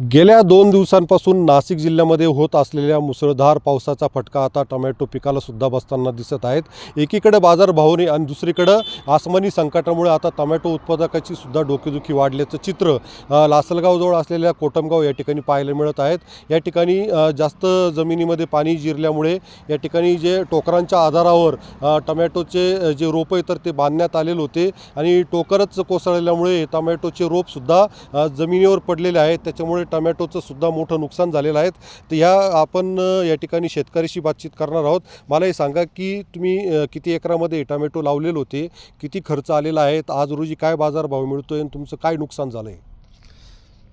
गेल्या दोन दिवसांपासून नाशिक जिल्ह्यामध्ये होत असलेल्या मुसळधार पावसाचा फटका आता टोमॅटो पिकाला सुद्धा बसताना दिसत आहेत. एकीकडे बाजारभावाने आणि दुसरीकडं आसमानी संकटामुळे आता टोमॅटो उत्पादकाची सुद्धा डोकेदुखी वाढल्याचं चित्र लासलगावजवळ असलेल्या कोटमगाव या ठिकाणी पाहायला मिळत आहेत. या ठिकाणी जास्त जमिनीमध्ये पाणी जिरल्यामुळे या ठिकाणी जे टोकरांच्या आधारावर टोमॅटोचे जे रोपं आहे तर ते बांधण्यात आलेले होते आणि टोकरच कोसळल्यामुळे टोमॅटोचे रोपसुद्धा जमिनीवर पडलेले आहेत. त्याच्यामुळे टमॅटोचं सुद्धा मोठं नुकसान झालेलं आहे. तर ह्या आपण या ठिकाणी शेतकऱ्याशी बातचीत करणार आहोत. मला हे सांगा की तुम्ही किती एकरामध्ये टमॅटो लावलेले होते? किती खर्च आलेला आहे? आज रोजी काय बाजारभाव मिळतो आहे आणि तुमचं काय नुकसान झालं आहे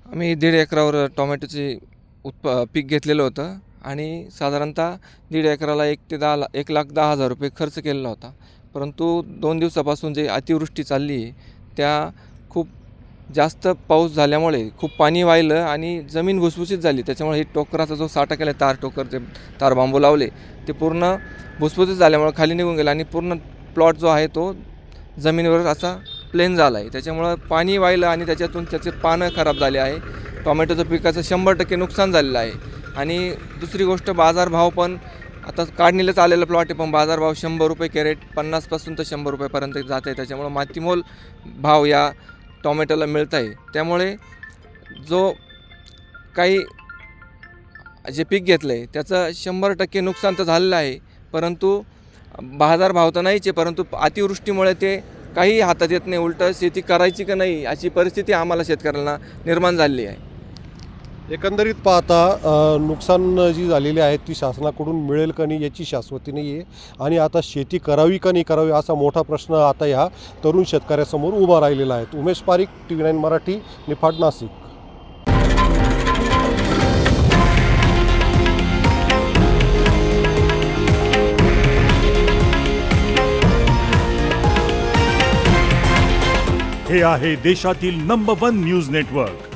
आम्ही दीड एकरावर टोमॅटोचे उत्प पीक घेतलेलं होतं आणि साधारणतः दीड एकराला एक ते दहा ला एक लाख दहा हजार रुपये खर्च केलेला होता. परंतु दोन दिवसापासून जे अतिवृष्टी चालली आहे त्या जास्त पाऊस झाल्यामुळे खूप पाणी वाहिलं आणि जमीन भुसभुशीत झाली. त्याच्यामुळे हे टोकराचा जो साठा केला तार टोकर जे तार बांबू लावले ते पूर्ण भुसभुशीत झाल्यामुळे खाली निघून गेलं आणि पूर्ण प्लॉट जो आहे तो जमिनीवर असा प्लेन झाला आहे त्याच्यामुळं पाणी वाहिलं आणि त्याच्यातून त्याचे पानं खराब झाले आहे. टोमॅटोचं पिकाचं शंभर टक्के नुकसान झालेलं आहे. आणि दुसरी गोष्ट बाजारभाव पण आता काढणीलाच आलेलं प्लॉट आहे पण बाजारभाव शंभर रुपये कॅरेट पन्नासपासून तर शंभर रुपयापर्यंत जात आहे. त्याच्यामुळं मातीमोल भाव या टोमॅटोला मिळत आहे त्यामुळे जो काही जे पीक घेतलं आहे त्याचं शंभर टक्के नुकसान तर झालेलं आहे. परंतु बाजारभाव तर नाहीचे परंतु अतिवृष्टीमुळे ते काही हातात येत नाही. उलटं शेती करायची का नाही अशी परिस्थिती आम्हाला शेतकऱ्यांना निर्माण झालेली आहे. एकंदरीत पाहता अ, नुकसान जी झालेली आहे ती शासनाकडून मिळेल का नाही याची शाश्वती नाही आहे. आणि आता शेती करावी का नाही करावी असा मोठा प्रश्न आता ह्या तरुण शेतकऱ्यासमोर उभा राहिलेला आहे. Umesh Pareek T V nine Marathi Niphad Nashik. हे आहे देशातील नंबर वन न्यूज नेटवर्क